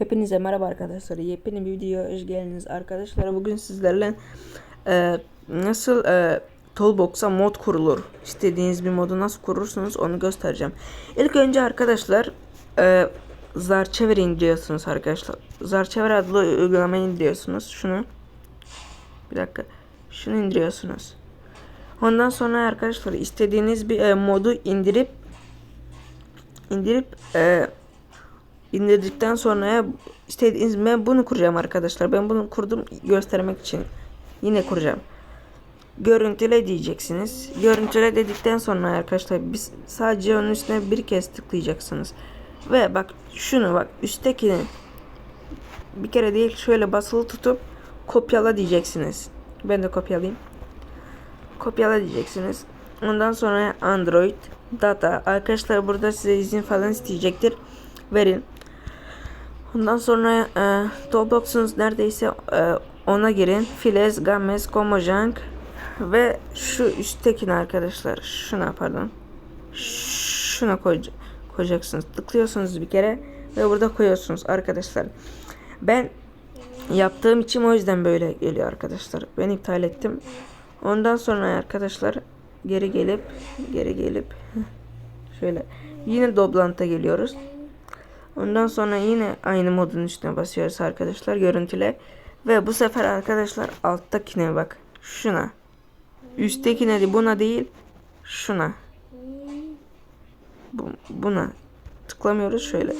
Hepinize merhaba arkadaşlar. Yepyeni bir videoya hoş geldiniz arkadaşlar. Bugün sizlerle e, nasıl e, Toolbox'a mod kurulur, istediğiniz bir modu nasıl kurursunuz onu göstereceğim. İlk önce arkadaşlar e, Zarçever indiriyorsunuz arkadaşlar. Zarçever adlı uygulamayı indiriyorsunuz. Şunu bir dakika. Şunu indiriyorsunuz. Ondan sonra arkadaşlar istediğiniz bir e, modu indirip indirip e, indirdikten sonra istediğiniz ben bunu kuracağım arkadaşlar. Ben bunu kurdum göstermek için. Yine kuracağım. Görüntüle diyeceksiniz. Görüntüle dedikten sonra arkadaşlar biz sadece onun üstüne bir kez tıklayacaksınız. Ve bak şunu bak üsttekini bir kere değil şöyle basılı tutup kopyala diyeceksiniz. Ben de kopyalayayım. Kopyala diyeceksiniz. Ondan sonra Android data arkadaşlar burada size izin falan isteyecektir. Verin. Ondan sonra e, Toolbox'unuz neredeyse e, ona girin. Files, Games, Comojang ve şu üsttekini arkadaşlar. Şuna pardon. Şuna koy, koyacaksınız. Tıklıyorsunuz bir kere ve burada koyuyorsunuz arkadaşlar. Ben yaptığım için o yüzden böyle geliyor arkadaşlar. Ben iptal ettim. Ondan sonra arkadaşlar geri gelip geri gelip şöyle yine Doblant'a geliyoruz. Ondan sonra yine aynı modun üstüne basıyoruz arkadaşlar görüntüle. Ve bu sefer arkadaşlar alttakine bak. Şuna. Üsttekine de buna değil. Şuna. Bu, buna. Tıklamıyoruz şöyle.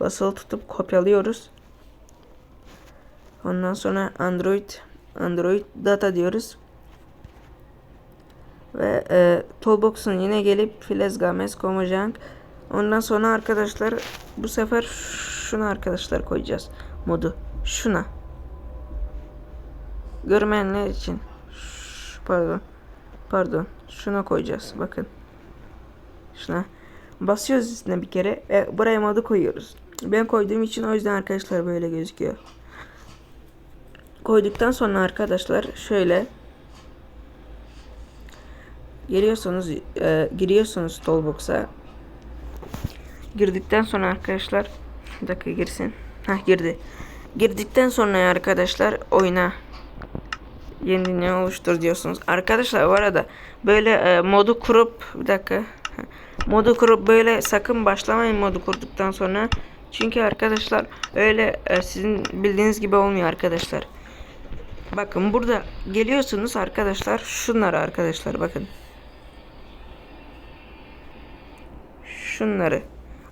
Basılı tutup kopyalıyoruz. Ondan sonra Android Android data diyoruz. Ve e, Toolbox'un yine gelip Files Games Comojang Ondan sonra arkadaşlar bu sefer şuna arkadaşlar koyacağız modu. Şuna. Görmeyenler için. Ş pardon. Pardon. Şuna koyacağız. Bakın. Şuna. Basıyoruz üstüne bir kere ve buraya modu koyuyoruz. Ben koyduğum için o yüzden arkadaşlar böyle gözüküyor. Koyduktan sonra arkadaşlar şöyle giriyorsunuz e, giriyorsunuz Toolbox'a girdikten sonra arkadaşlar bir dakika girsin. Heh girdi. Girdikten sonra arkadaşlar oyuna yeni ne oluştur diyorsunuz. Arkadaşlar bu arada böyle e, modu kurup bir dakika modu kurup böyle sakın başlamayın modu kurduktan sonra. Çünkü arkadaşlar öyle e, sizin bildiğiniz gibi olmuyor arkadaşlar. Bakın burada geliyorsunuz arkadaşlar şunları arkadaşlar bakın. Şunları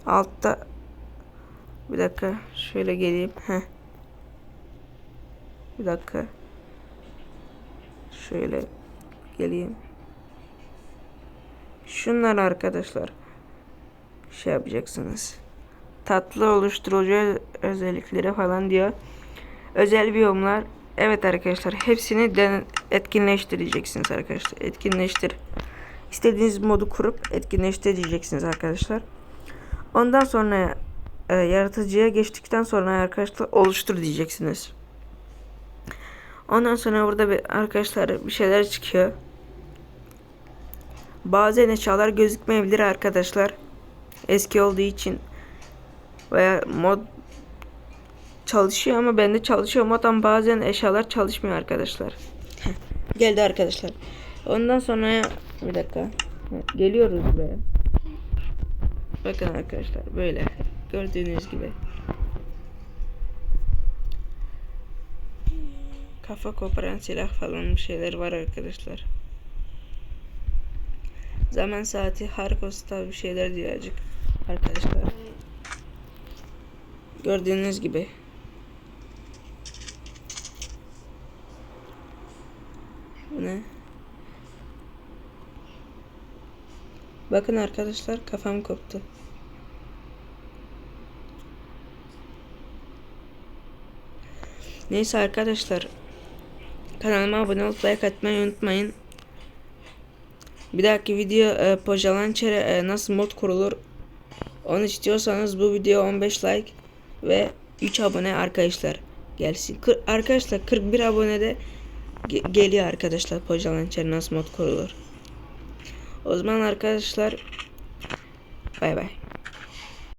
altta. Bir dakika şöyle geleyim. Heh. bir dakika. Şöyle geleyim. Şunlar arkadaşlar. Şey yapacaksınız. Tatlı oluşturucu özellikleri falan diyor. Özel biyomlar. Evet arkadaşlar hepsini etkinleştireceksiniz arkadaşlar. Etkinleştir. İstediğiniz modu kurup etkinleştir diyeceksiniz arkadaşlar Ondan sonra e, yaratıcıya geçtikten sonra arkadaşlar oluştur diyeceksiniz. Ondan sonra burada bir arkadaşlar bir şeyler çıkıyor. Bazen eşyalar gözükmeyebilir arkadaşlar. Eski olduğu için veya mod çalışıyor ama bende çalışıyor mod ama bazen eşyalar çalışmıyor arkadaşlar. Geldi arkadaşlar. Ondan sonra bir dakika. Geliyoruz buraya. Bakın arkadaşlar böyle gördüğünüz gibi. Kafa koparan silah falan bir şeyler var arkadaşlar. Zaman saati Harkos'ta bir şeyler diyecek arkadaşlar. Gördüğünüz gibi. Ne? Bakın arkadaşlar kafam koptu. Neyse arkadaşlar. Kanalıma abone olup like atmayı unutmayın. Bir dahaki video e, Pojalançer'e e, nasıl mod kurulur onu istiyorsanız bu video 15 like ve 3 abone arkadaşlar gelsin. Kır, arkadaşlar 41 abone de ge geliyor arkadaşlar Pojalançer nasıl mod kurulur. O zaman arkadaşlar bay bay.